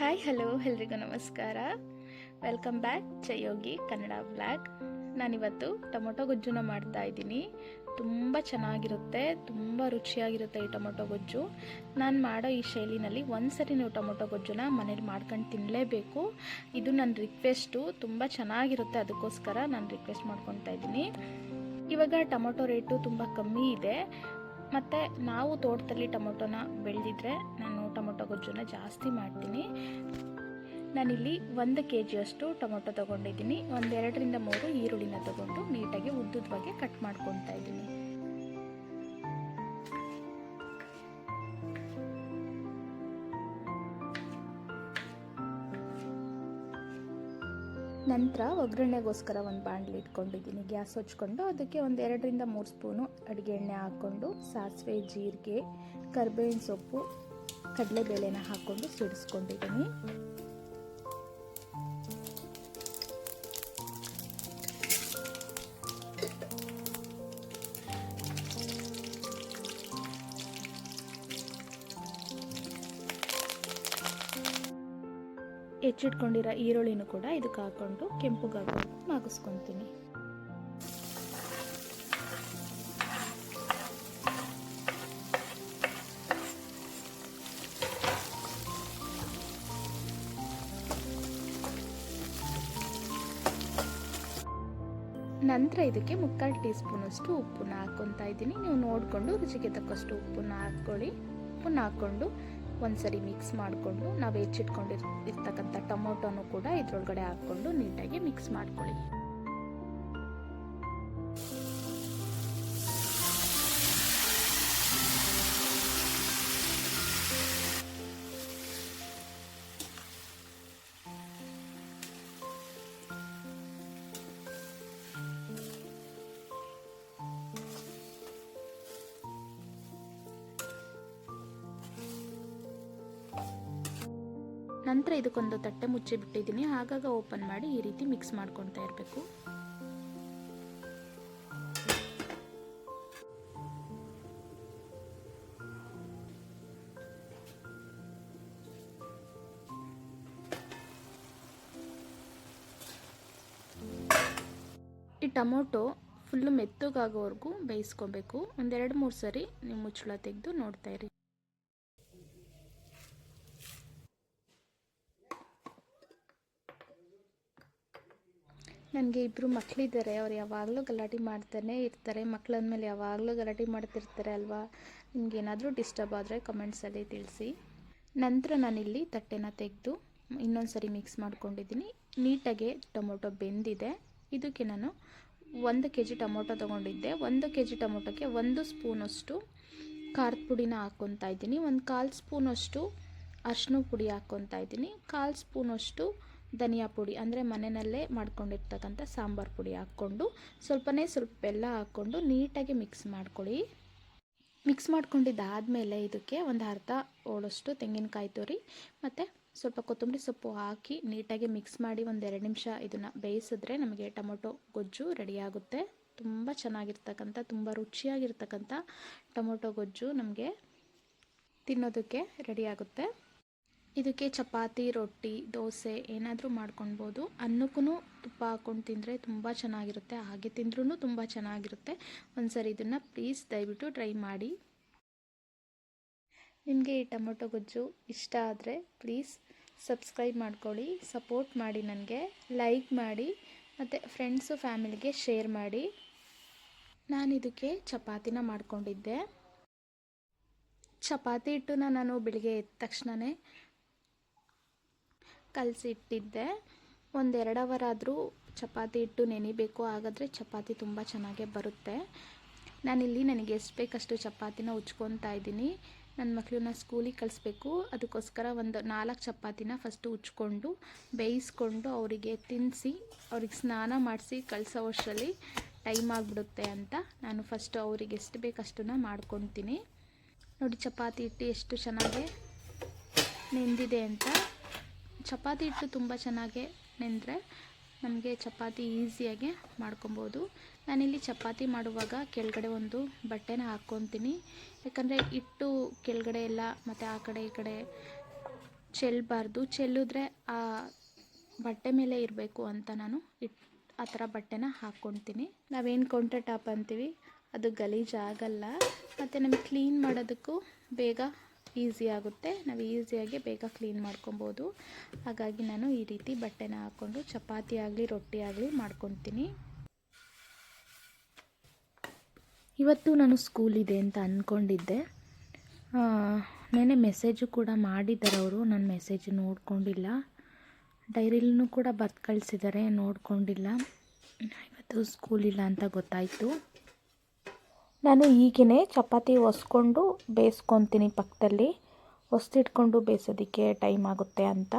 Hi, hello, ಎಲ್ರಿಗೂ ನಮಸ್ಕಾರ. Welcome back ಜಯೋಗಿ ಕನ್ನಡ ಬ್ಲಾಗ್ ನಾನಿವತ್ತು ಟೊಮೊಟೊ ಗೊಜ್ಜುನ ಮಾಡ್ತಾ ಇದ್ದೀನಿ. ತುಂಬ ಚೆನ್ನಾಗಿರುತ್ತೆ, ತುಂಬ ರುಚಿಯಾಗಿರುತ್ತೆ ಈ ಟೊಮೊಟೊ ಗೊಜ್ಜು. ನಾನು ಮಾಡೋ ಈ ಶೈಲಿನಲ್ಲಿ ಒಂದು ಸರಿ ನೀವು ಟೊಮೊಟೊ ಗೊಜ್ಜುನ ಮನೇಲಿ ಮಾಡ್ಕೊಂಡು ತಿನ್ನಲೇಬೇಕು ಇದು ನನ್ನ ರಿಕ್ವೆಸ್ಟು ತುಂಬ ಚೆನ್ನಾಗಿರುತ್ತೆ, ಅದಕ್ಕೋಸ್ಕರ ನಾನು ರಿಕ್ವೆಸ್ಟ್ ಮಾಡ್ಕೊತಾ ಇದ್ದೀನಿ. ಇವಾಗ ಟೊಮೊಟೊ ರೇಟು ತುಂಬ ಕಮ್ಮಿ ಇದೆ. ಮತ್ತು ನಾವು ತೋಟದಲ್ಲಿ ಟೊಮೊಟೊನ ಬೆಳೆದಿದ್ರೆ ನಾನು ಟೊಮೊಟೊ ಗೊಜ್ಜುನ ಜಾಸ್ತಿ ಮಾಡ್ತೀನಿ. ನಾನಿಲ್ಲಿ ಒಂದು ಕೆ ಜಿಯಷ್ಟು ಟೊಮೊಟೊ ತೊಗೊಂಡಿದ್ದೀನಿ. ಒಂದೆರಡರಿಂದ ಮೂರು ಈರುಳ್ಳಿನ ತಗೊಂಡು ನೀಟಾಗಿ ಉದ್ದುದವಾಗಿ ಕಟ್ ಮಾಡ್ಕೊತಾ ಇದ್ದೀನಿ. ನಂತರ ಒಗ್ಗರಣೆಗೋಸ್ಕರ ಒಂದು ಬಾಣಲಿ ಇಟ್ಕೊಂಡಿದ್ದೀನಿ. ಗ್ಯಾಸ್ ಹಚ್ಕೊಂಡು ಅದಕ್ಕೆ ಒಂದು ಎರಡರಿಂದ ಮೂರು ಸ್ಪೂನು ಅಡುಗೆ ಎಣ್ಣೆ ಹಾಕ್ಕೊಂಡು ಸಾಸಿವೆ, ಜೀರಿಗೆ, ಕರ್ಬೇವಿನ ಸೊಪ್ಪು ಕಡಲೆಬೇಳೆನ ಹಾಕ್ಕೊಂಡು ಸಿಡಿಸ್ಕೊಂಡಿದ್ದೀನಿ. ಹೆಚ್ಚಿಟ್ಕೊಂಡಿರೋ ಈರುಳ್ಳಿನೂ ಕೂಡ ಇದಕ್ಕೆ ಹಾಕ್ಕೊಂಡು ಕೆಂಪುಗಾಕೊಂಡು ಮಾಗಿಸ್ಕೊತೀನಿ. ಇದಕ್ಕೆ ಮುಕ್ಕಾಲು ಟೀ ಸ್ಪೂನಷ್ಟು ಉಪ್ಪನ್ನ ಹಾಕ್ಕೊತಾ ಇದ್ದೀನಿ. ನೀವು ನೋಡಿಕೊಂಡು ರುಚಿಗೆ ತಕ್ಕಷ್ಟು ಉಪ್ಪನ್ನ ಹಾಕ್ಕೊಳ್ಳಿ. ಉಪ್ಪನ್ನ ಹಾಕ್ಕೊಂಡು ಒಂದ್ಸರಿ ಮಿಕ್ಸ್ ಮಾಡಿಕೊಂಡು ನಾವು ಹೆಚ್ಚಿಟ್ಕೊಂಡಿರ್, ಇರ್ತಕ್ಕಂಥ ಟೊಮೊಟೊನು ಕೂಡ ಇದರೊಳಗಡೆ ಹಾಕ್ಕೊಂಡು ನೀಟಾಗಿ ಮಿಕ್ಸ್ ಮಾಡ್ಕೊಳ್ಳಿ. ನಂತರ ಇದಕ್ಕೊಂದು ತಟ್ಟೆ ಮುಚ್ಚಿ ಬಿಟ್ಟಿದ್ದೀನಿ ಆಗಾಗ ಓಪನ್ ಮಾಡಿ ಈ ರೀತಿ ಮಿಕ್ಸ್ ಮಾಡ್ಕೊತಾ ಇರಬೇಕು. ಈ ಟೊಮೊಟೊ ಫುಲ್ಲು ಮೆತ್ತಗಾಗೋವರೆಗೂ ಬೇಯಿಸ್ಕೊಬೇಕು. ಒಂದೆರಡು ಮೂರು ಸರಿ ನೀವು ಮುಚ್ಚಳ ತೆಗೆದು ನೋಡ್ತಾ ಇರಿ. ನನಗೆ ಇಬ್ಬರು ಮಕ್ಕಳಿದ್ದಾರೆ ಅವ್ರು ಯಾವಾಗಲೂ ಗಲಾಟೆ ಮಾಡ್ತಾನೆ ಇರ್ತಾರೆ. ಮಕ್ಕಳಂದಮೇಲೆ ಯಾವಾಗಲೂ ಗಲಾಟೆ ಮಾಡ್ತಿರ್ತಾರೆ ಅಲ್ವಾ? ನಿಮ್ಗೇನಾದರೂ ಡಿಸ್ಟರ್ಬ್ ಆದರೆ ಕಮೆಂಟ್ಸಲ್ಲಿ ತಿಳಿಸಿ. ನಂತರ ನಾನಿಲ್ಲಿ ತಟ್ಟೆನ ತೆಗೆದು ಇನ್ನೊಂದು ಸರಿ ಮಿಕ್ಸ್ ಮಾಡ್ಕೊಂಡಿದ್ದೀನಿ. ನೀಟಾಗೆ ಟೊಮೊಟೊ ಬೆಂದಿದೆ. ಇದಕ್ಕೆ ನಾನು ಒಂದು ಕೆ ಜಿ ಟೊಮೊಟೊ ತೊಗೊಂಡಿದ್ದೆ. ಒಂದು ಕೆ ಜಿ ಟೊಮೊಟೊಗೆ ಒಂದು ಸ್ಪೂನಷ್ಟು ಖಾರದ ಪುಡಿನ ಹಾಕ್ಕೊತಾ ಇದ್ದೀನಿ. ಒಂದು ಕಾಲು ಸ್ಪೂನಷ್ಟು ಅರ್ಶಿನ ಪುಡಿ ಹಾಕ್ಕೊತಾ ಇದ್ದೀನಿ. ಕಾಲು ಸ್ಪೂನಷ್ಟು ಧನಿಯಾ ಪುಡಿ ಅಂದರೆ ಮನೆಯಲ್ಲೇ ಮಾಡ್ಕೊಂಡಿರ್ತಕ್ಕಂಥ ಸಾಂಬಾರು ಪುಡಿ ಹಾಕ್ಕೊಂಡು ಸ್ವಲ್ಪನೇ ಸ್ವಲ್ಪ ಬೆಲ್ಲ ಹಾಕ್ಕೊಂಡು ನೀಟಾಗಿ ಮಿಕ್ಸ್ ಮಾಡ್ಕೊಳ್ಳಿ. ಮಿಕ್ಸ್ ಮಾಡ್ಕೊಂಡಿದ್ದಾದಮೇಲೆ ಇದಕ್ಕೆ ಒಂದು ಅರ್ಧ ಓಳಷ್ಟು ತೆಂಗಿನಕಾಯಿ ತುರಿ ಮತ್ತು ಸ್ವಲ್ಪ ಕೊತ್ತಂಬರಿ ಸೊಪ್ಪು ಹಾಕಿ ನೀಟಾಗಿ ಮಿಕ್ಸ್ ಮಾಡಿ ಒಂದು ಎರಡು ನಿಮಿಷ ಇದನ್ನು ಬೇಯಿಸಿದ್ರೆ ನಮಗೆ ಟೊಮೊಟೊ ಗೊಜ್ಜು ರೆಡಿಯಾಗುತ್ತೆ ತುಂಬ ಚೆನ್ನಾಗಿರ್ತಕ್ಕಂಥ, ತುಂಬ ರುಚಿಯಾಗಿರ್ತಕ್ಕಂಥ ಟೊಮೊಟೊ ಗೊಜ್ಜು ನಮಗೆ ತಿನ್ನೋದಕ್ಕೆ ರೆಡಿಯಾಗುತ್ತೆ ಇದಕ್ಕೆ ಚಪಾತಿ, ರೊಟ್ಟಿ, ದೋಸೆ ಏನಾದರೂ ಮಾಡ್ಕೊಳ್ಬೋದು ಅನ್ನಕ್ಕೂ ತುಪ್ಪ ಹಾಕ್ಕೊಂಡು ತಿಂದರೆ ತುಂಬ ಚೆನ್ನಾಗಿರುತ್ತೆ. ಹಾಗೆ ತಿಂದ್ರೂ ತುಂಬ ಚೆನ್ನಾಗಿರುತ್ತೆ. ಒಂದ್ಸರಿ ಇದನ್ನು ಪ್ಲೀಸ್ ದಯವಿಟ್ಟು ಟ್ರೈ ಮಾಡಿ. ನಿಮಗೆ ಈ ಟೊಮೊಟೊ ಗೊಜ್ಜು ಇಷ್ಟ ಆದರೆ ಪ್ಲೀಸ್ ಸಬ್ಸ್ಕ್ರೈಬ್ ಮಾಡ್ಕೊಳ್ಳಿ, ಸಪೋರ್ಟ್ ಮಾಡಿ ನನಗೆ, ಲೈಕ್ ಮಾಡಿ, ಮತ್ತು ಫ್ರೆಂಡ್ಸು, ಫ್ಯಾಮಿಲಿಗೆ ಶೇರ್ ಮಾಡಿ. ನಾನು ಇದಕ್ಕೆ ಚಪಾತಿನ ಮಾಡ್ಕೊಂಡಿದ್ದೆ. ಚಪಾತಿ ಹಿಟ್ಟನ್ನ ನಾನು ಬೆಳಿಗ್ಗೆ ಎದ್ದ ತಕ್ಷಣವೇ ಕಲಸಿಟ್ಟಿದ್ದೆ. ಒಂದೆರಡು ಅವರ್ ಆದರೂ ಚಪಾತಿ ಹಿಟ್ಟು ನೆನಿಬೇಕು. ಹಾಗಾದರೆ ಚಪಾತಿ ತುಂಬ ಚೆನ್ನಾಗೇ ಬರುತ್ತೆ. ನಾನಿಲ್ಲಿ ನನಗೆ ಎಷ್ಟು ಬೇಕಷ್ಟು ಚಪಾತಿನ ಉಚ್ಕೊತಾ ಇದ್ದೀನಿ. ನನ್ನ ಮಕ್ಕಳನ್ನ ಸ್ಕೂಲಿಗೆ ಕಳಿಸ್ಬೇಕು. ಅದಕ್ಕೋಸ್ಕರ ಒಂದು ನಾಲ್ಕು ಚಪಾತಿನ ಫಸ್ಟು ಉಚ್ಕೊಂಡು ಬೇಯಿಸ್ಕೊಂಡು ಅವರಿಗೆ ತಿನ್ನಿಸಿ ಅವ್ರಿಗೆ ಸ್ನಾನ ಮಾಡಿಸಿ ಕಳಿಸೋ ವರ್ಷದಲ್ಲಿ ಟೈಮ್ ಆಗಿಬಿಡುತ್ತೆ ಅಂತ ನಾನು ಫಸ್ಟು ಅವರಿಗೆ ಎಷ್ಟು ಬೇಕಷ್ಟನ್ನ ಮಾಡ್ಕೊತೀನಿ. ನೋಡಿ, ಚಪಾತಿ ಹಿಟ್ಟು ಎಷ್ಟು ಚೆನ್ನಾಗೆ ನೆಂದಿದೆ ಅಂತ. ಚಪಾತಿ ಹಿಟ್ಟು ತುಂಬ ಚೆನ್ನಾಗಿ ನೆಂದರೆ ನಮಗೆ ಚಪಾತಿ ಈಸಿಯಾಗಿ ಮಾಡ್ಕೊಬೋದು. ನಾನಿಲ್ಲಿ ಚಪಾತಿ ಮಾಡುವಾಗ ಕೆಳಗಡೆ ಒಂದು ಬಟ್ಟೆನ ಹಾಕ್ಕೊತೀನಿ. ಯಾಕಂದರೆ ಹಿಟ್ಟು ಕೆಳಗಡೆ ಎಲ್ಲ ಮತ್ತು ಆ ಕಡೆ ಈ ಕಡೆ ಚೆಲ್ಲಬಾರ್ದು ಚೆಲ್ಲಿದ್ರೆ ಆ ಬಟ್ಟೆ ಮೇಲೆ ಇರಬೇಕು ಅಂತ ನಾನು ಇಟ್ ಆ ಥರ ಬಟ್ಟೆನ ಹಾಕ್ಕೊತೀನಿ. ನಾವೇನು ಕೌಂಟರ್ ಟಾಪ್ ಅಂತೀವಿ? ಅದು ಗಲೀಜಾಗಲ್ಲ ಮತ್ತು ನಮಗೆ ಕ್ಲೀನ್ ಮಾಡೋದಕ್ಕೂ ಬೇಗ ಈಸಿ ಆಗುತ್ತೆ. ನಾವು ಈಸಿಯಾಗಿ ಬೇಗ ಕ್ಲೀನ್ ಮಾಡ್ಕೊಬೋದು. ಹಾಗಾಗಿ ನಾನು ಈ ರೀತಿ ಬಟ್ಟೆನ ಹಾಕ್ಕೊಂಡು ಚಪಾತಿ ಆಗಲಿ, ರೊಟ್ಟಿ ಆಗಲಿ ಮಾಡ್ಕೊತೀನಿ. ಇವತ್ತು ನಾನು ಸ್ಕೂಲ್ ಇದೆ ಅಂತ ಅಂದ್ಕೊಂಡಿದ್ದೆ ನೆನೆ ಮೆಸೇಜು ಕೂಡ ಮಾಡಿದ್ದಾರೆ ಅವರು. ನನ್ನ ಮೆಸೇಜ್ ನೋಡ್ಕೊಂಡಿಲ್ಲ. ಡೈರಿಲೂ ಕೂಡ ಬರ್ದು ಕಳಿಸಿದ್ದಾರೆ, ನೋಡ್ಕೊಂಡಿಲ್ಲ. ಇವತ್ತು ಸ್ಕೂಲ್ ಇಲ್ಲ ಅಂತ ಗೊತ್ತಾಯಿತು. ನಾನು ಈಗೇ ಚಪಾತಿ ಒಸ್ಕೊಂಡು ಬೇಯಿಸ್ಕೊತೀನಿ ಪಕ್ಕದಲ್ಲಿ. ಒಸ್ತಿಟ್ಕೊಂಡು ಬೇಯಿಸೋದಕ್ಕೆ ಟೈಮ್ ಆಗುತ್ತೆ ಅಂತ.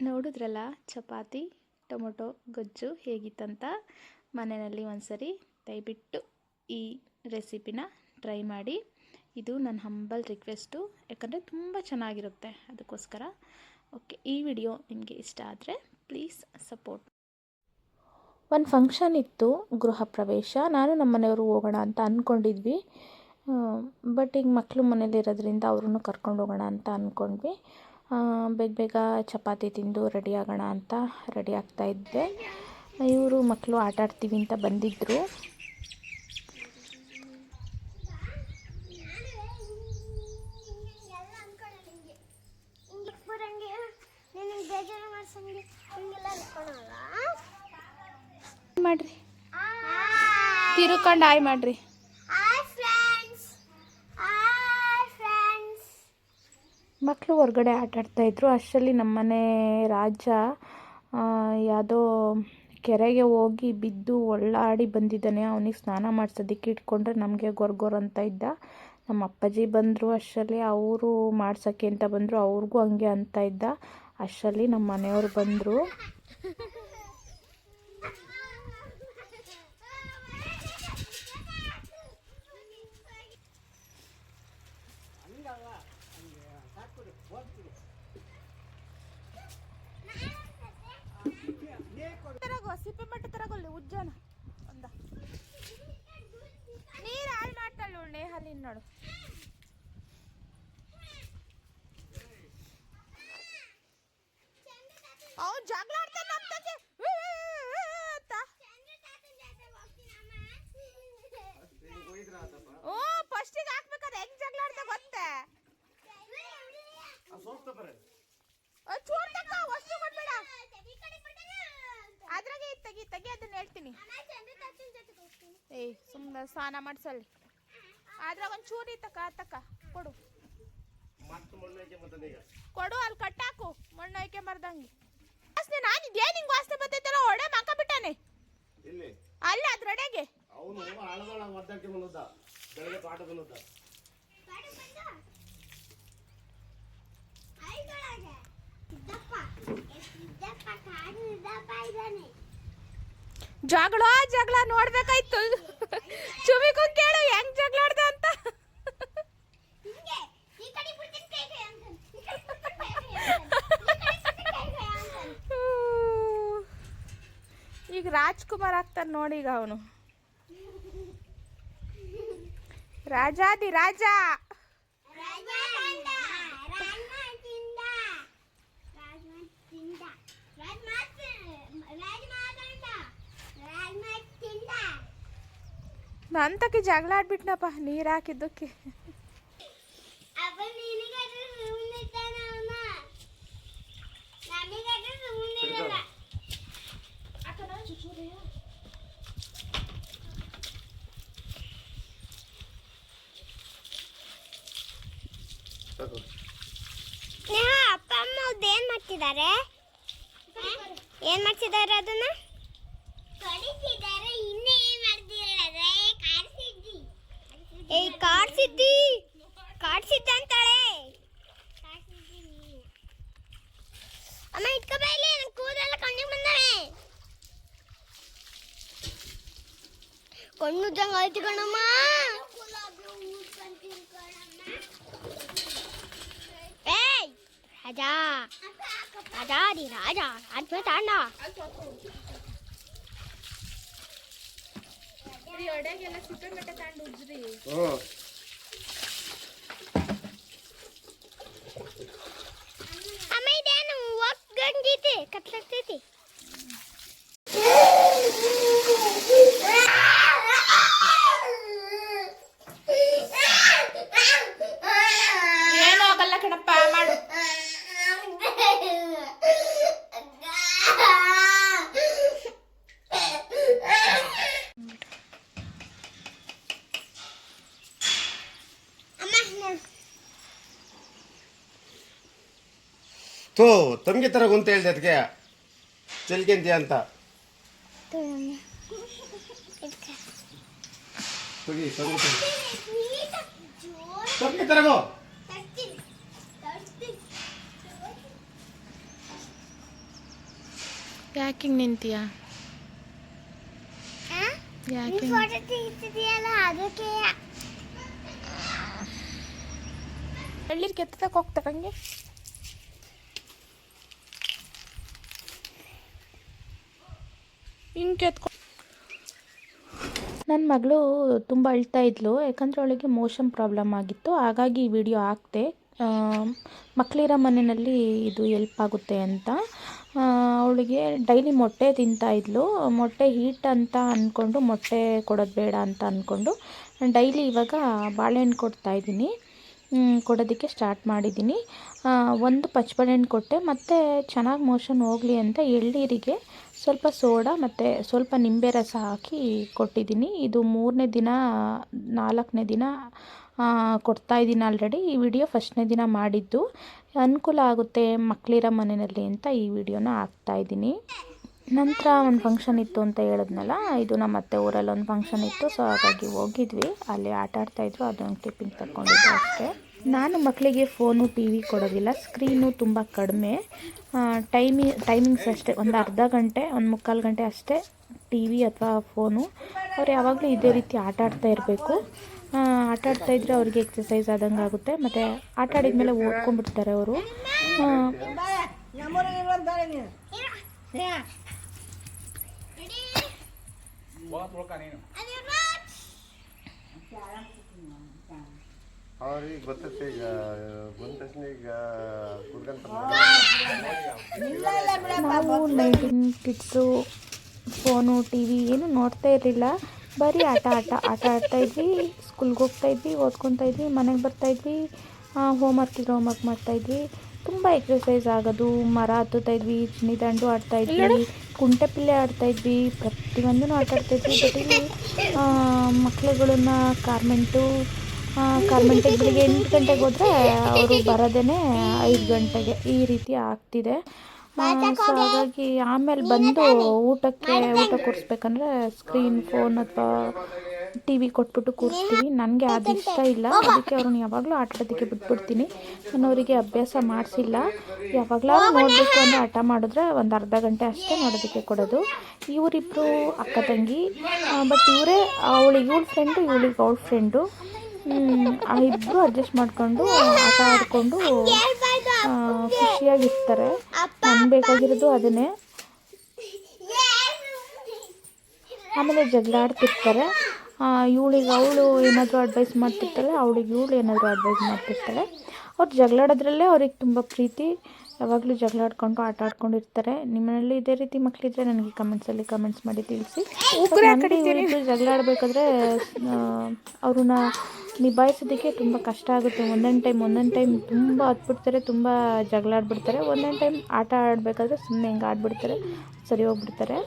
ನೋಡಿದ್ರಲ್ಲ, ಚಪಾತಿ, ಟೊಮೊಟೊ, ಗೊಜ್ಜು ಹೇಗಿತ್ತಂತ? ಮನೆಯಲ್ಲಿ ಒಂದ್ಸರಿ ದಯವಿಟ್ಟು ಈ ರೆಸಿಪಿನ ಟ್ರೈ ಮಾಡಿ. ಇದು ನನ್ನ ಹಂಬಲ್ ರಿಕ್ವೆಸ್ಟು. ಯಾಕಂದರೆ ತುಂಬ ಚೆನ್ನಾಗಿರುತ್ತೆ. ಅದಕ್ಕೋಸ್ಕರ. ಓಕೆ, ಈ ವಿಡಿಯೋ ನಿಮಗೆ ಇಷ್ಟ ಆದರೆ ಪ್ಲೀಸ್ ಸಪೋರ್ಟ್ ಒಂದು ಫಂಕ್ಷನ್ ಇತ್ತು ಗೃಹ ಪ್ರವೇಶ. ನಾನು ನಮ್ಮ ಮನೆಯವರು ಹೋಗೋಣ ಅಂತ ಅಂದ್ಕೊಂಡಿದ್ವಿ ಬಟ್ ಈಗ ಮಕ್ಕಳು ಮನೇಲಿರೋದ್ರಿಂದ ಅವ್ರನ್ನೂ ಕರ್ಕೊಂಡು ಹೋಗೋಣ ಅಂತ ಅಂದ್ಕೊಂಡ್ವಿ ಬೇಗ ಬೇಗ ಚಪಾತಿ ತಿಂದು ರೆಡಿ ಆಗೋಣ ಅಂತ ರೆಡಿ ಆಗ್ತಾ ಇದ್ದೆ. ಇವರು ಮಕ್ಕಳು ಆಟ ಆಡ್ತೀವಿ ಅಂತ ಬಂದಿದ್ದರು ಎಲ್ಲ ಮಾಡಿರಿ. ತಿರುಕೊಂಡು ಆಯ್ ಮಾಡ್ರಿ. ಮಕ್ಕಳು ಹೊರಗಡೆ ಆಟ ಆಡ್ತಾಯಿದ್ರು ಅಷ್ಟರಲ್ಲಿ ನಮ್ಮನೆ ರಾಜ ಯಾವುದೋ ಕೆರೆಗೆ ಹೋಗಿ ಬಿದ್ದು ಒಳ್ಳಾಡಿ ಬಂದಿದ್ದಾನೆ. ಅವನಿಗೆ ಸ್ನಾನ ಮಾಡಿಸೋದಕ್ಕೆ ಇಟ್ಕೊಂಡ್ರೆ ನಮಗೆ ಗೊರ್ಗೊರ್ ಅಂತ ಇದ್ದ. ನಮ್ಮ ಅಪ್ಪಾಜಿ ಬಂದರು ಅಷ್ಟರಲ್ಲಿ ಅವರು ಮಾಡ್ಸೋಕ್ಕೆ ಅಂತ ಬಂದರು ಅವ್ರಿಗೂ ಹಂಗೆ ಅಂತ ಇದ್ದ. ಅಷ್ಟರಲ್ಲಿ ನಮ್ಮ ಮನೆಯವ್ರು ಬಂದರು. ತರಗೋ ಸಿಪ್ಪೆ ಮಟ್ಟ ತರಗೊಳ್ಳಿ ಉಜ್ಜನ ಅಂದ ನೀರು ಹಾಳು ಮಾಡ್ತಾಳು ನೇಹಲ್ಲಿ ನೋಡು. ಅವ್ನು ಜಗಳ ಆಡ್ತಾನೆ ನಮ್ಮ ತಂದೆ ಓ ಫಸ್ಟಿಗೆ ಹಾಕ್ಬೇಕಾದ್ರೆ ಹೆಂಗ್ ಜಗಳ ಆಡ್ತಾ ಗೊತ್ತೇ? ವಸ್ತು ಕೊಡ್ಬೇಡ ಅದ್ರಾಗೆ ತೆಗಿ ತೆಗಿ ಅದನ್ನ ಹೇಳ್ತೀನಿ. ಏಯ್ ಸುಮ್ಮನೆ ಸ್ನಾನ ಮಾಡ್ಸಲ್ಲಿ. ಅದ್ರಾಗ ಒಂದು ಚೂರಿ ತಕ್ಕ ತಕ್ಕ ಕೊಡು. ಕೊಡು ಅಲ್ಲಿ ಕಟ್ಟಾಕು. ಮಣ್ಣು ಐಕೆ ಮರ್ದಂಗೆ. ವಾಸನೆ ನಾನು ಇದೇನು ನಿಂಗೆ ವಾಸನೆ ಬರ್ತೈತಲ್ಲ ಒಡೆ ಮಾಕ ಬಿಟ್ಟಾನೆ. ಇಲ್ಲಿ ಅಲ್ಲ ಅದ್ರೊಡೆಗೆ ಅವನು ಹಳದೊಳಗೆ ಒದ್ದಾಡ್ಕೆ ಬಂದದ್ದ. ಬೆಳಗ್ಗೆ ಪಾಠ ಬಂದದ್ದ. ಜಗಳ ಜಗಳ ನೋಡ್ಬೇಕಾಯ್ತು. ಚುಮಿಕು ಕೇಳು, ಹೆಂಗ್ ಜಗಳ ಆಡ್ದ ಅಂತ ಈಗ ರಾಜ್ಕುಮಾರ್ ಆಗ್ತಾನೆ ನೋಡಿ ಈಗ ಅವನು. ರಾಜಾದಿ ರಾಜ. ನಂತಕ್ಕೆ ಜಗಳ ಆಡ್ಬಿಟ್ನಪ್ಪ ನೀರು ಹಾಕಿದ್ದಕ್ಕೆ. ಅಪ್ಪ ಅಮ್ಮ ಏನ್ ಮಾಡ್ತಿದ್ದಾರೆ ಏನ್ ಮಾಡ್ತಿದ್ದಾರೆ ಅದನ್ನ? ಕಣ್ಣು ಜಂಗ್ ಆಯ್ತು ಕಣಮ್ಮ ಏಯ್ ರಾಜಾ ರಾಜಾ ದಿ ರಾಜಾ ರಾಜ್ ಮೇ ತಾಂಡ ಅಡಗೆಲ್ಲ ಸಿಕ್ಕರ್ ಮಟ್ಟ ತಾಂಡು ಉಜ್ರಿ ಅಮ್ಮ ಇದೇನು ಒಗ್ಗಂಗಿತೆ ಕತ್ಲಾಗ್ತೈತಿ ಥೂ ತಮ್ಗೆ ತರ ಗುಂತ ಹೇಳ್ದೆ ಅದಕ್ಕೆ ಚೆಲ್ಕೆಂತಿ ಅಂತ. ಹೋಗಿ ತಂಗಿ ತಮ್ಗೆ ತರಗೋ ಯಾಕೆ ನಿಂತೀಯಾ? ಯಾಕೆ ಫೋಟೋ ತೆಗಿತಿದೆಯಲ್ಲ ಅದಕ್ಕೆ. ಎಳ್ಳಿರ್ ಕೆತ್ತಕ್ಕೆ ಹೋಗ್ತಕ್ಕಂಗೆ ಕೆತ್ಕೊ ನನ್ನ ಮಗಳು ತುಂಬ ಅಳ್ತಾ ಇದ್ಲು, ಯಾಕಂದರೆ ಅವಳಿಗೆ ಮೋಷನ್ ಪ್ರಾಬ್ಲಮ್ ಆಗಿತ್ತು. ಹಾಗಾಗಿ ಈ ವಿಡಿಯೋ ಹಾಕ್ತೆ ಮಕ್ಕಳಿರೋ ಮನೆಯಲ್ಲಿ ಇದು ಎಲ್ಪ್ ಆಗುತ್ತೆ ಅಂತ. ಅವಳಿಗೆ ಡೈಲಿ ಮೊಟ್ಟೆ ತಿಂತಾ ಇದ್ಲು. ಮೊಟ್ಟೆ ಹೀಟ್ ಅಂತ ಅಂದ್ಕೊಂಡು ಮೊಟ್ಟೆ ಕೊಡೋದು ಬೇಡ ಅಂತ ಅಂದ್ಕೊಂಡು ಡೈಲಿ ಇವಾಗ ಬಾಳೆಹಣ್ಣು ಕೊಡ್ತಾ ಇದ್ದೀನಿ. ಕೊಡೋದಕ್ಕೆ ಸ್ಟಾರ್ಟ್ ಮಾಡಿದ್ದೀನಿ. ಒಂದು ಪಚ್ಚಬಾಳೆಹಣ್ಣು ಕೊಟ್ಟೆ. ಮತ್ತು ಚೆನ್ನಾಗಿ ಮೋಷನ್ ಹೋಗಲಿ ಅಂತ ಎಳ್ನೀರಿಗೆ ಸ್ವಲ್ಪ ಸೋಡಾ ಮತ್ತು ಸ್ವಲ್ಪ ನಿಂಬೆ ರಸ ಹಾಕಿ ಕೊಟ್ಟಿದ್ದೀನಿ. ಇದು ಮೂರನೇ ದಿನ, ನಾಲ್ಕನೇ ದಿನ ಕೊಡ್ತಾ ಇದ್ದೀನಿ ಆಲ್ರೆಡಿ ಈ ವಿಡಿಯೋ ಫಸ್ಟ್ನೇ ದಿನ ಮಾಡಿದ್ದು. ಅನುಕೂಲ ಆಗುತ್ತೆ ಮಕ್ಕಳಿರೋ ಮನೆಯಲ್ಲಿ ಅಂತ ಈ ವಿಡಿಯೋನ ಹಾಕ್ತಾ ಇದ್ದೀನಿ. ನಂತರ ಒಂದು ಫಂಕ್ಷನ್ ಇತ್ತು ಅಂತ ಹೇಳಿದ್ನಲ್ಲ, ಇದು ನಮ್ಮ ಅತ್ತೆ ಊರಲ್ಲಿ ಒಂದು ಫಂಕ್ಷನ್ ಇತ್ತು ಸೊ ಹಾಗಾಗಿ ಹೋಗಿದ್ವಿ. ಅಲ್ಲಿ ಆಟ ಆಡ್ತಾಯಿದ್ರು ಅದೊಂದು ಕ್ಲಿಪ್ಪಿಂಗ್ ತಗೊಂಡಿದ್ದೆ ಅಷ್ಟೇ. ನಾನು ಮಕ್ಕಳಿಗೆ ಫೋನು ಟಿ ವಿ ಕೊಡೋದಿಲ್ಲ. ಸ್ಕ್ರೀನು ತುಂಬ ಕಡಿಮೆ. ಟೈಮಿ ಟೈಮಿಂಗ್ಸ್ ಅಷ್ಟೇ. ಒಂದು ಅರ್ಧ ಗಂಟೆ ಒಂದು ಮುಕ್ಕಾಲು ಗಂಟೆ ಅಷ್ಟೇ ಟಿ ವಿ ಅಥವಾ ಫೋನು. ಅವ್ರು ಯಾವಾಗಲೂ ಇದೇ ರೀತಿ ಆಟ ಆಡ್ತಾ ಇರಬೇಕು. ಆಟ ಆಡ್ತಾ ಇದ್ದರೆ ಅವ್ರಿಗೆ ಎಕ್ಸಸೈಸ್ ಆದಂಗೆ ಆಗುತ್ತೆ. ಮತ್ತು ಆಟ ಆಡಿದ್ಮೇಲೆ ಓದ್ಕೊಂಡ್ಬಿಡ್ತಾರೆ ಅವರು. ಅವ್ರಿಗೆ ಗೊತ್ತೈತೆ ಈಗ ಬಂದ ತಕ್ಷಣ ಈಗ ಕುಡ್ಕಂತ ಕಿಡ್ಸು ಫೋನು ಟಿ ವಿ ಏನು ನೋಡ್ತಾ ಇರಲಿಲ್ಲ. ಬರೀ ಆಟ ಆಟ ಆಟ ಆಡ್ತಾ ಇದ್ವಿ. ಸ್ಕೂಲ್ಗೆ ಹೋಗ್ತಾ ಇದ್ವಿ ಓದ್ಕೊತಾ ಇದ್ವಿ ಮನೆಗೆ ಬರ್ತಾ ಇದ್ವಿ. ಹೋಮ್ವರ್ಕ್ ಇದ್ರೆ ಹೋಮ್ವರ್ಕ್ ಮಾಡ್ತಾ ಇದ್ವಿ. ತುಂಬ ಎಕ್ಸಸೈಸ್ ಆಗೋದು ಮರ ಹತ್ತುತ್ತಾ ಇದ್ವಿ ಚಿನ್ನಿದಾಂಡು ಆಡ್ತಾ ಇದ್ವಿ ಕುಂಟೆ ಪಿಲ್ಲೆ ಆಡ್ತಾ ಇದ್ವಿ ಪ್ರತಿಯೊಂದೂ ಆಟ ಆಡ್ತಾ ಇದ್ವಿ. ಜೊತೆಗೆ ಇಲ್ಲಿ ಮಕ್ಳುಗಳನ್ನ ಕಾರ್ಮೆಂಟು ಕಾರ್ಮೆಂಟಿಗೆ ಎಂಟು ಗಂಟೆಗೆ ಹೋದರೆ ಅವರು ಬರೋದೇ ಐದು ಗಂಟೆಗೆ ಈ ರೀತಿ ಆಗ್ತಿದೆ. ಸೊ ಹಾಗಾಗಿ ಆಮೇಲೆ ಬಂದು ಊಟಕ್ಕೆ ಊಟ ಕೂರಿಸ್ಬೇಕಂದ್ರೆ ಸ್ಕ್ರೀನ್, ಫೋನ್ ಅಥವಾ ಟಿ ವಿ ಕೊಟ್ಬಿಟ್ಟು ಕೂರಿಸ್ತೀವಿ. ನನಗೆ ಅದು ಇಷ್ಟ ಇಲ್ಲ. ಅದಕ್ಕೆ ಅವ್ರನ್ನ ಯಾವಾಗಲೂ ಆಟಾಡೋದಕ್ಕೆ ಬಿಟ್ಬಿಡ್ತೀನಿ. ನಾನು ಅವರಿಗೆ ಅಭ್ಯಾಸ ಮಾಡಿಸಿಲ್ಲ. ಯಾವಾಗಲಾದ್ರೂ ನೋಡಬೇಕು ಅಂದರೆ ಆಟ ಮಾಡಿದ್ರೆ ಒಂದು ಅರ್ಧ ಗಂಟೆ ಅಷ್ಟೇ ನೋಡೋದಕ್ಕೆ ಕೊಡೋದು. ಇವರಿಬ್ಬರು ಅಕ್ಕ ತಂಗಿ. ಬಟ್ ಇವರೇ ಅವಳಿಗೆ ಇವಳು ಫ್ರೆಂಡು ಇವಳಿಗೆ ಅವಳ ಫ್ರೆಂಡು ಇಬ್ಬರು ಅಡ್ಜಸ್ಟ್ ಮಾಡಿಕೊಂಡು ಆಟ ಆಡಿಕೊಂಡು ಖುಷಿಯಾಗಿರ್ತಾರೆ. ನಮ್ಗೆ ಬೇಕಾಗಿರೋದು ಅದನ್ನೇ. ಆಮೇಲೆ ಜಗಳ ಆಡ್ತಿರ್ತಾರೆ. ಇವಳಿಗೆ ಅವಳು ಏನಾದರೂ ಅಡ್ವೈಸ್ ಮಾಡ್ತಿರ್ತಾಳೆ ಅವಳಿಗೆ ಇವಳು ಏನಾದರೂ ಅಡ್ವೈಸ್ ಮಾಡ್ತಿರ್ತಾಳೆ. ಅವ್ರು ಜಗಳಾಡೋದ್ರಲ್ಲೇ ಅವ್ರಿಗೆ ತುಂಬ ಪ್ರೀತಿ. ಯಾವಾಗಲೂ ಜಗಳ ಆಡ್ಕೊಂಡು ಆಟ ಆಡ್ಕೊಂಡು ಇರ್ತಾರೆ ನಿಮ್ಮನೇಲಿ ಇದೇ ರೀತಿ ಮಕ್ಕಳಿದ್ರೆ ನನಗೆ ಕಮೆಂಟ್ಸಲ್ಲಿ ಕಮೆಂಟ್ಸ್ ಮಾಡಿ ತಿಳಿಸಿ. ಜಗಳ ಆಡಬೇಕಾದ್ರೆ ಅವ್ರನ್ನ ನಿಭಾಯಿಸೋದಕ್ಕೆ ತುಂಬ ಕಷ್ಟ ಆಗುತ್ತೆ. ಒಂದೊಂದು ಟೈಮ್ ಒಂದೊಂದು ಟೈಮ್ ತುಂಬ ಹತ್ಬಿಡ್ತಾರೆ ತುಂಬ ಜಗಳ ಆಡ್ಬಿಡ್ತಾರೆ ಒಂದೊಂದು ಟೈಮ್ ಆಟ ಆಡಬೇಕಾದ್ರೆ ಸುಮ್ಮನೆ ಹಿಂಗೆ ಆಡ್ಬಿಡ್ತಾರೆ, ಸರಿ ಹೋಗ್ಬಿಡ್ತಾರೆ.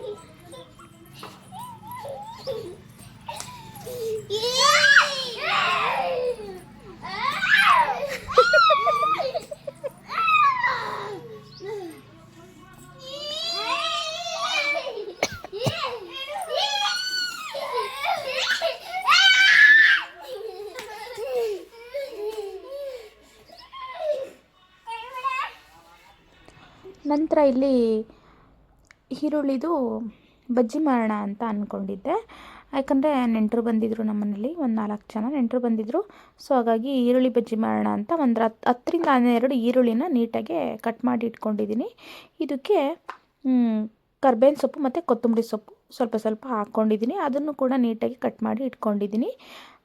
ನಂತರ ಇಲ್ಲಿ ಈರುಳ್ಳಿದು ಬಜ್ಜಿ ಮಾಡೋಣ ಅಂತ ಅಂದ್ಕೊಂಡಿದ್ದೆ ಯಾಕಂದರೆ ನೆಂಟರು ಬಂದಿದ್ದರು ನಮ್ಮನೇಲಿ ಒಂದು ನಾಲ್ಕು ಜನ ನೆಂಟರು ಬಂದಿದ್ದರು ಸೊ ಹಾಗಾಗಿ ಈರುಳ್ಳಿ ಬಜ್ಜಿ ಮಾಡೋಣ ಅಂತ ಒಂದು ಹತ್ತು ಹತ್ತರಿಂದ ಹನ್ನೆರಡು ಈರುಳ್ಳಿನ ನೀಟಾಗಿ ಕಟ್ ಮಾಡಿ ಇಟ್ಕೊಂಡಿದ್ದೀನಿ. ಇದಕ್ಕೆ ಕರ್ಬೇವಿನ ಸೊಪ್ಪು ಮತ್ತು ಕೊತ್ತಂಬರಿ ಸೊಪ್ಪು ಸ್ವಲ್ಪ ಸ್ವಲ್ಪ ಹಾಕ್ಕೊಂಡಿದ್ದೀನಿ ಅದನ್ನು ಕೂಡ ನೀಟಾಗಿ ಕಟ್ ಮಾಡಿ ಇಟ್ಕೊಂಡಿದ್ದೀನಿ.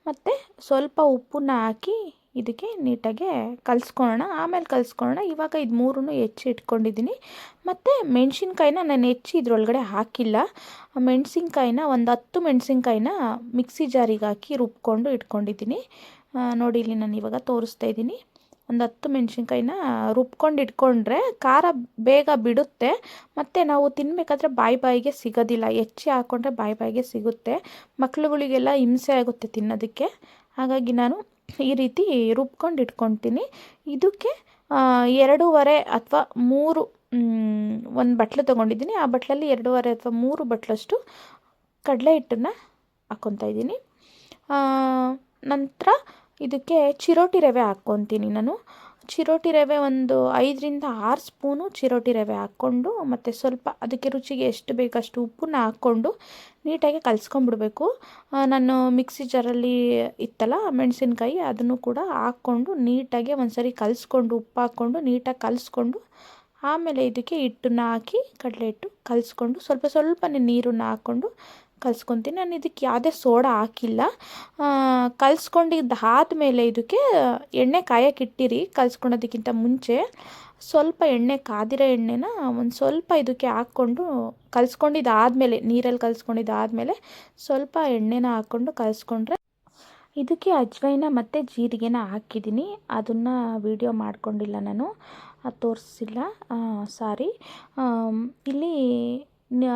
ಮತ್ತು ಸ್ವಲ್ಪ ಉಪ್ಪನ್ನ ಹಾಕಿ ಇದಕ್ಕೆ ನೀಟಾಗಿ ಕಲಿಸ್ಕೊಳ್ಳೋಣ. ಆಮೇಲೆ ಕಲಿಸ್ಕೊಳ್ಳೋಣ. ಇವಾಗ ಇದು ಮೂರೂ ಹೆಚ್ಚಿ ಇಟ್ಕೊಂಡಿದ್ದೀನಿ ಮತ್ತು ಮೆಣಸಿನ್ಕಾಯಿನ ನಾನು ಹೆಚ್ಚಿ ಇದ್ರೊಳಗಡೆ ಹಾಕಿಲ್ಲ. ಮೆಣಸಿನ್ಕಾಯಿನ ಒಂದು ಹತ್ತು ಮೆಣಸಿನ್ಕಾಯಿನ ಮಿಕ್ಸಿ ಜಾರಿಗೆ ಹಾಕಿ ರುಬ್ಕೊಂಡು ಇಟ್ಕೊಂಡಿದ್ದೀನಿ ನೋಡಿ ಇಲ್ಲಿ ನಾನು ಇವಾಗ ತೋರಿಸ್ತಾ ಇದ್ದೀನಿ ಒಂದು ಹತ್ತು ಮೆಣಸಿನ್ಕಾಯಿನ ರುಬ್ಕೊಂಡು ಇಟ್ಕೊಂಡ್ರೆ ಖಾರ ಬೇಗ ಬಿಡುತ್ತೆ. ಮತ್ತು ನಾವು ತಿನ್ನಬೇಕಾದ್ರೆ ಬಾಯಿ ಬಾಯಿಗೆ ಸಿಗೋದಿಲ್ಲ. ಹೆಚ್ಚಿ ಹಾಕ್ಕೊಂಡ್ರೆ ಬಾಯಿ ಬಾಯಿಗೆ ಸಿಗುತ್ತೆ. ಮಕ್ಳುಗಳಿಗೆಲ್ಲ ಹಿಂಸೆ ಆಗುತ್ತೆ ತಿನ್ನೋದಕ್ಕೆ. ಹಾಗಾಗಿ ನಾನು ಈ ರೀತಿ ರುಬ್ಕೊಂಡು ಇಟ್ಕೊತೀನಿ. ಇದಕ್ಕೆ ಎರಡೂವರೆ ಅಥವಾ ಮೂರು ಒಂದು ಬಟ್ಲು ತೊಗೊಂಡಿದ್ದೀನಿ. ಆ ಬಟ್ಲಲ್ಲಿ ಎರಡೂವರೆ ಅಥವಾ ಮೂರು ಬಟ್ಲಷ್ಟು ಕಡಲೆ ಹಿಟ್ಟನ್ನು ಹಾಕ್ಕೊತಾ ಇದ್ದೀನಿ. ನಂತರ ಇದಕ್ಕೆ ಚಿರೋಟಿ ರವೆ ಹಾಕ್ಕೊತೀನಿ ನಾನು. ಚಿರೋಟಿ ರವೆ ಒಂದು ಐದರಿಂದ ಆರು ಸ್ಪೂನು ಚಿರೋಟಿ ರವೆ ಹಾಕ್ಕೊಂಡು ಮತ್ತು ಸ್ವಲ್ಪ ಅದಕ್ಕೆ ರುಚಿಗೆ ಎಷ್ಟು ಬೇಕಷ್ಟು ಉಪ್ಪನ್ನ ಹಾಕ್ಕೊಂಡು ನೀಟಾಗಿ ಕಲಿಸ್ಕೊಂಡ್ಬಿಡ್ಬೇಕು ನಾನು ಮಿಕ್ಸಿ ಜಾರಲ್ಲಿ ಇತ್ತಲ್ಲ ಮೆಣಸಿನ್ಕಾಯಿ, ಅದನ್ನು ಕೂಡ ಹಾಕ್ಕೊಂಡು ನೀಟಾಗಿ ಒಂದು ಸರಿ ಕಲಿಸ್ಕೊಂಡು ಉಪ್ಪು ಹಾಕ್ಕೊಂಡು ನೀಟಾಗಿ ಕಲಿಸ್ಕೊಂಡು ಆಮೇಲೆ ಇದಕ್ಕೆ ಹಿಟ್ಟನ್ನ ಹಾಕಿ ಕಡಲೆ ಹಿಟ್ಟು ಕಲಿಸ್ಕೊಂಡು ಸ್ವಲ್ಪ ಸ್ವಲ್ಪನೇ ನೀರನ್ನು ಹಾಕ್ಕೊಂಡು ಕಲಿಸ್ಕೊತೀನಿ. ನಾನು ಇದಕ್ಕೆ ಯಾವುದೇ ಸೋಡಾ ಹಾಕಿಲ್ಲ. ಕಲಿಸ್ಕೊಂಡಿದ್ದಾದ್ಮೇಲೆ ಇದಕ್ಕೆ ಎಣ್ಣೆ ಕಾಯಕ್ಕೆ ಇಟ್ಟಿರಿ ಕಲಿಸ್ಕೊಳೋದಕ್ಕಿಂತ ಮುಂಚೆ. ಸ್ವಲ್ಪ ಎಣ್ಣೆ, ಕಾದಿರೋ ಎಣ್ಣೆನ ಒಂದು ಸ್ವಲ್ಪ ಇದಕ್ಕೆ ಹಾಕ್ಕೊಂಡು ಕಲಿಸ್ಕೊಂಡಿದ್ದಾದ್ಮೇಲೆ ನೀರಲ್ಲಿ ಕಲಿಸ್ಕೊಂಡಿದ್ದಾದ್ಮೇಲೆ ಸ್ವಲ್ಪ ಎಣ್ಣೆನ ಹಾಕ್ಕೊಂಡು ಕಲಿಸ್ಕೊಂಡ್ರೆ ಇದಕ್ಕೆ ಅಜ್ವೈನ ಮತ್ತು ಜೀರಿಗೆನ ಹಾಕಿದ್ದೀನಿ. ಅದನ್ನು ವೀಡಿಯೋ ಮಾಡಿಕೊಂಡಿಲ್ಲ ನಾನು. ತೋರಿಸಿಲ್ಲ. ಸಾರಿ. ಇಲ್ಲಿ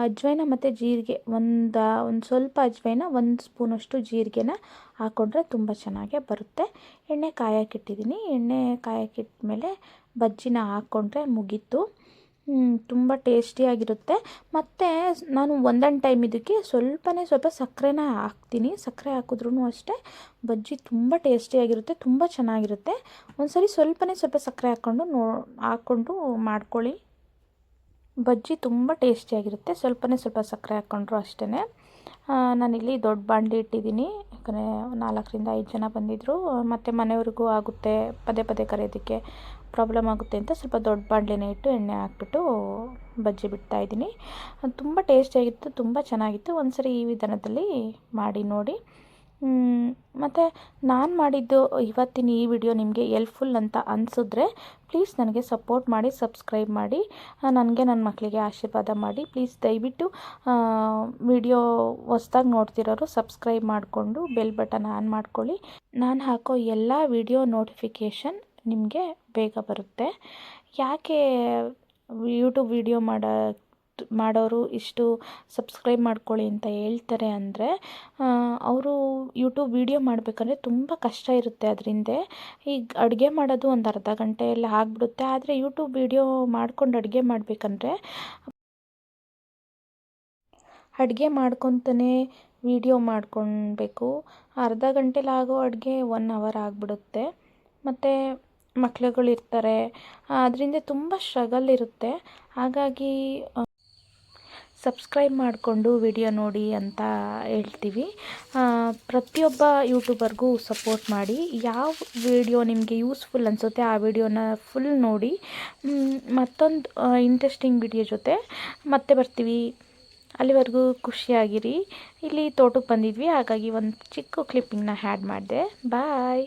ಅಜ್ವೈನ ಮತ್ತು ಜೀರಿಗೆ ಒಂದು ಒಂದು ಸ್ವಲ್ಪ ಅಜ್ವೈನ ಒಂದು ಸ್ಪೂನಷ್ಟು ಜೀರಿಗೆನ ಹಾಕ್ಕೊಂಡ್ರೆ ತುಂಬ ಚೆನ್ನಾಗೇ ಬರುತ್ತೆ. ಎಣ್ಣೆ ಕಾಯಕ್ಕಿಟ್ಟಿದ್ದೀನಿ ಎಣ್ಣೆ ಕಾಯಕ್ಕಿಟ್ಮೇಲೆ ಬಜ್ಜಿನ ಹಾಕ್ಕೊಂಡ್ರೆ ಮುಗೀತು. ತುಂಬ ಟೇಸ್ಟಿಯಾಗಿರುತ್ತೆ ಮತ್ತು ನಾನು ಒಂದೊಂದು ಟೈಮ್ ಇದಕ್ಕೆ ಸ್ವಲ್ಪನೇ ಸ್ವಲ್ಪ ಸಕ್ಕರೆನ ಹಾಕ್ತೀನಿ. ಸಕ್ಕರೆ ಹಾಕಿದ್ರೂ ಅಷ್ಟೇ ಬಜ್ಜಿ ತುಂಬ ಟೇಸ್ಟಿಯಾಗಿರುತ್ತೆ ತುಂಬ ಚೆನ್ನಾಗಿರುತ್ತೆ. ಒಂದು ಸರಿ ಸ್ವಲ್ಪನೇ ಸ್ವಲ್ಪ ಸಕ್ಕರೆ ಹಾಕ್ಕೊಂಡು ನೋ ಹಾಕ್ಕೊಂಡು ಮಾಡ್ಕೊಳ್ಳಿ. ಬಜ್ಜಿ ತುಂಬ ಟೇಸ್ಟಿಯಾಗಿರುತ್ತೆ. ಸ್ವಲ್ಪನೇ ಸ್ವಲ್ಪ ಸಕ್ಕರೆ ಹಾಕ್ಕೊಂಡ್ರು ಅಷ್ಟೇ ನಾನಿಲ್ಲಿ ದೊಡ್ಡ ಬಾಣಲಿ ಇಟ್ಟಿದ್ದೀನಿ. ಯಾಕಂದರೆ ನಾಲ್ಕರಿಂದ ಐದು ಜನ ಬಂದಿದ್ದರು ಮತ್ತು ಮನೆಯವ್ರಿಗೂ ಆಗುತ್ತೆ. ಪದೇ ಪದೇ ಕರೆಯೋದಕ್ಕೆ ಪ್ರಾಬ್ಲಮ್ ಆಗುತ್ತೆ ಅಂತ ಸ್ವಲ್ಪ ದೊಡ್ಡ ಬಾಣಲಿನೇ ಇಟ್ಟು ಎಣ್ಣೆ ಹಾಕ್ಬಿಟ್ಟು ಬಜ್ಜಿ ಬಿಡ್ತಾಯಿದ್ದೀನಿ ತುಂಬ ಟೇಸ್ಟಿಯಾಗಿತ್ತು, ತುಂಬ ಚೆನ್ನಾಗಿತ್ತು. ಒಂದು ಸರಿ ಈ ವಿಧಾನದಲ್ಲಿ ಮಾಡಿ ನೋಡಿ. ಮತ್ತು ನಾನು ಮಾಡಿದ್ದು ಇವತ್ತಿನ ಈ ವಿಡಿಯೋ ನಿಮಗೆ ಎಲ್ಪ್ಫುಲ್ ಅಂತ ಅನಿಸಿದ್ರೆ ಪ್ಲೀಸ್ ನನಗೆ ಸಪೋರ್ಟ್ ಮಾಡಿ ಸಬ್ಸ್ಕ್ರೈಬ್ ಮಾಡಿ. ನನಗೆ ನನ್ನ ಮಕ್ಕಳಿಗೆ ಆಶೀರ್ವಾದ ಮಾಡಿ. ಪ್ಲೀಸ್ ದಯವಿಟ್ಟು ವಿಡಿಯೋ ಹೊಸ್ದಾಗಿ ನೋಡ್ತಿರೋರು ಸಬ್ಸ್ಕ್ರೈಬ್ ಮಾಡಿಕೊಂಡು ಬೆಲ್ ಬಟನ್ ಆನ್ ಮಾಡ್ಕೊಳ್ಳಿ. ನಾನು ಹಾಕೋ ಎಲ್ಲ ವಿಡಿಯೋ ನೋಟಿಫಿಕೇಷನ್ ನಿಮಗೆ ಬೇಗ ಬರುತ್ತೆ. ಯಾಕೆ ಯೂಟ್ಯೂಬ್ ವಿಡಿಯೋ ಮಾಡೋ ಮಾಡೋರು ಇಷ್ಟು ಸಬ್ಸ್ಕ್ರೈಬ್ ಮಾಡ್ಕೊಳ್ಳಿ ಅಂತ ಹೇಳ್ತಾರೆ ಅಂದರೆ ಅವರು ಯೂಟ್ಯೂಬ್ ವೀಡಿಯೋ ಮಾಡಬೇಕಂದ್ರೆ ತುಂಬ ಕಷ್ಟ ಇರುತ್ತೆ ಅದರಿಂದ. ಈಗ ಅಡುಗೆ ಮಾಡೋದು ಒಂದು ಅರ್ಧ ಗಂಟೆಯಲ್ಲಿ ಆಗಿಬಿಡುತ್ತೆ, ಆದರೆ ಯೂಟ್ಯೂಬ್ ವೀಡಿಯೋ ಮಾಡ್ಕೊಂಡು ಅಡುಗೆ ಮಾಡಬೇಕಂದ್ರೆ ಅಡುಗೆ ಮಾಡ್ಕೊತಾನೆ ವೀಡಿಯೋ ಮಾಡ್ಕೊಬೇಕು ಅರ್ಧ ಗಂಟೆಲಿ ಆಗೋ ಅಡುಗೆ ಒನ್ ಅವರ್ ಆಗಿಬಿಡುತ್ತೆ. ಮತ್ತು ಮಕ್ಳುಗಳಿರ್ತಾರೆ ಅದರಿಂದ ತುಂಬ ಸ್ಟ್ರಗಲ್ ಇರುತ್ತೆ. ಹಾಗಾಗಿ ಸಬ್ಸ್ಕ್ರೈಬ್ ಮಾಡಿಕೊಂಡು ವಿಡಿಯೋ ನೋಡಿ ಅಂತ ಹೇಳ್ತೀವಿ. ಪ್ರತಿಯೊಬ್ಬ ಯೂಟ್ಯೂಬರ್ಗೂ ಸಪೋರ್ಟ್ ಮಾಡಿ. ಯಾವ ವಿಡಿಯೋ ನಿಮಗೆ ಯೂಸ್ಫುಲ್ ಅನಿಸುತ್ತೆ ಆ ವಿಡಿಯೋನ ಫುಲ್ ನೋಡಿ. ಮತ್ತೊಂದು ಇಂಟ್ರೆಸ್ಟಿಂಗ್ ವಿಡಿಯೋ ಜೊತೆ ಮತ್ತೆ ಬರ್ತೀವಿ. ಅಲ್ಲಿವರೆಗೂ ಖುಷಿಯಾಗಿರಿ. ಇಲ್ಲಿ ತೋಟಕ್ಕೆ ಬಂದಿದ್ವಿ, ಹಾಗಾಗಿ ಒಂದು ಚಿಕ್ಕ ಕ್ಲಿಪ್ಪಿಂಗ್ನ ಹ್ಯಾಡ್ ಮಾಡಿದೆ. ಬಾಯ್